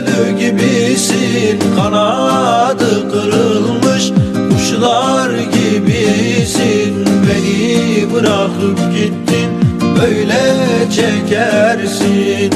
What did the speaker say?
Ölü gibisin. Kanadı kırılmış Kuşlar gibisin. Beni bırakıp gittin Böyle çekersin